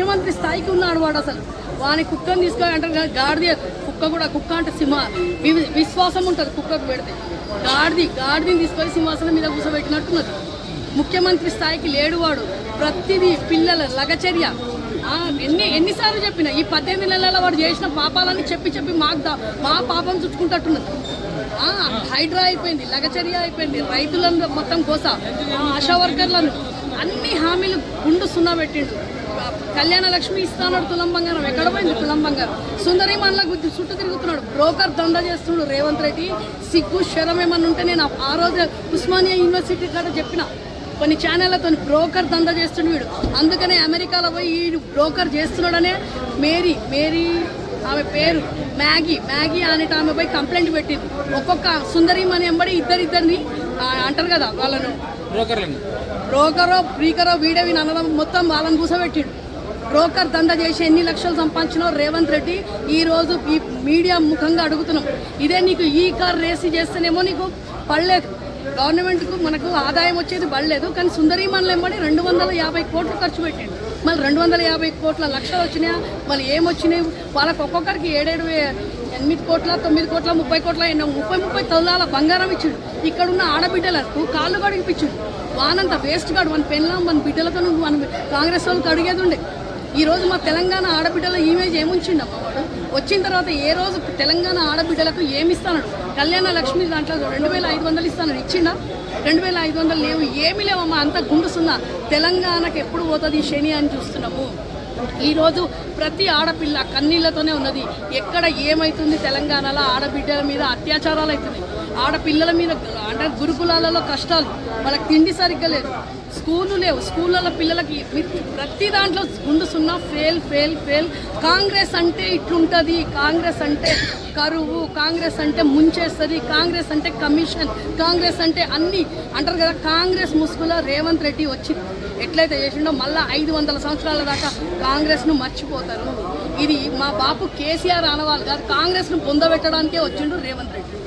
ముఖ్యమంత్రి స్థాయికి ఉన్నాడు వాడు అసలు. వాని కుక్కని తీసుకొని అంటారు కానీ గాడిది కుక్క కూడా కుక్క అంటే సింహ. వి- విశ్వాసం ఉంటుంది కుక్కకు పెడితే. గాడిది గాడిదని తీసుకొని సింహాసనం మీద కూర్చోబెట్టినట్టున్నది ముఖ్యమంత్రి స్థాయికి లేడు వాడు. ప్రతిదీ పిల్లల లగచర్య. ఎన్ని ఎన్నిసార్లు చెప్పిన ఈ పద్దెనిమిది నెలల వాడు చేసిన పాపాలని చెప్పి చెప్పి మాకు దా- మా పాపం చుట్టుకుంటట్టున్నది. హైడ్రా అయిపోయింది లగచర్య అయిపోయింది. రైతులను మొత్తం కోస. ఆశా వర్కర్లను. అన్ని హామీలు గుండు సున్నా పెట్టిండు. కళ్యాణ లక్ష్మి ఇస్తాడు తులం బంగారం. ఎక్కడ పోయింది తులం బంగారం? సుందరి మనల గుద్ది చుట్టూ తిరుగుతున్నాడు. బ్రోకర్ దందా చేస్తున్నాడు రేవంత్ రెడ్డి. సిగ్గు శరం ఏమన్నా ఉంటే నేను ఆ- రోజు ఉస్మానియా యూనివర్సిటీ కాడ చెప్పిన. కొన్ని ఛానళ్ళతో బ్రోకర్ దందా చేస్తున్నాడు వీడు. అందుకనే అమెరికాలో పోయి ఈ బ్రోకర్ చేస్తున్నాడనే మేరీ మేరీ ఆమె పేరు మ్యాగీ మ్యాగీ అనేట ఆమె పోయి కంప్లైంట్ పెట్టింది. ఒక్కొక్క సుందరి మన ఎంబడి ఇద్దరిద్దరిని అంటారు కదా వాళ్ళను. బ్రోకర్లను. బ్రోకరో బ్రీకరో వీడేవి అనడం మొత్తం వాళ్ళని కూసబెట్టిండు. బ్రోకర్ దంద చేసి ఎన్ని లక్షలు సంపాదించినో రేవంత్ రెడ్డి ఈ రోజు ఈ మీడియా ముఖంగా అడుగుతున్నాం. ఇదే నీకు ఈ కార్ రేసి చేస్తేనేమో నీకు పడలేదు. గవర్నమెంట్కు మనకు ఆదాయం వచ్చేది పడలేదు కానీ సుందరి మనలేమని రెండు వందల యాభై కోట్లు ఖర్చు పెట్టిండు. మళ్ళీ రెండు వందల యాభై కోట్ల లక్షలు వచ్చినాయా? మళ్ళీ ఏమొచ్చినాయి? వాళ్ళకి ఒక్కొక్కరికి ఏడేడు ఎనిమిది కోట్ల తొమ్మిది కోట్ల ముప్పై కోట్ల ఎన్నో ముప్పై ముప్పై తొలాల బంగారం ఇచ్చిండు. ఇక్కడున్న ఆడబిడ్డలకు కాళ్ళు కడిగిపించుడు. వానంత వేస్ట్ కాడు మన పెళ్ళం మన బిడ్డలతో నువ్వు మన కాంగ్రెస్ వాళ్ళకి అడిగేది ఉండే. ఈరోజు మా తెలంగాణ ఆడబిడ్డల ఇమేజ్ ఏముంచిండమ్మా వాడు? వచ్చిన తర్వాత ఏ రోజు తెలంగాణ ఆడబిడ్డలకు ఏమి ఇస్తాడు కళ్యాణ లక్ష్మి దాంట్లో రెండు వేల ఐదు వందలు ఇస్తాను ఇచ్చిండా? రెండు వేల ఐదు వందలు లేవు ఏమి లేవమ్మా అంత గుండుసున్నా తెలంగాణకు ఎప్పుడు పోతుంది ఈ శని అని చూస్తున్నాము. ఈరోజు ప్రతి ఆడపిల్ల కన్నీళ్ళతోనే ఉన్నది. ఎక్కడ ఏమవుతుంది తెలంగాణలో ఆడబిడ్డల మీద అత్యాచారాలు అవుతున్నాయి. ఆడపిల్లల మీద అంటే గురుకులాలలో కష్టాలు. వాళ్ళకి తిండి సరిగ్గా లేదు. స్కూళ్ళు లేవు. స్కూళ్ళలో పిల్లలకి ప్రతి దాంట్లో గుండు సున్నా ఫెయిల్ ఫెయిల్ ఫెయిల్. కాంగ్రెస్ అంటే ఇట్లుంటుంది. కాంగ్రెస్ అంటే కరువు. కాంగ్రెస్ అంటే ముంచేస్తుంది. కాంగ్రెస్ అంటే కమిషన్. కాంగ్రెస్ అంటే అన్నీ. అంటారు కదా కాంగ్రెస్ ముసుగులో రేవంత్ రెడ్డి వచ్చింది ఎట్లయితే చేసిండో మళ్ళీ ఐదు వందల సంవత్సరాల దాకా కాంగ్రెస్ను మర్చిపోతారు. ఇది మా బాపు కేసీఆర్ అనవాలి కాదు కాంగ్రెస్ను పొందబెట్టడానికే వచ్చిండు రేవంత్ రెడ్డి.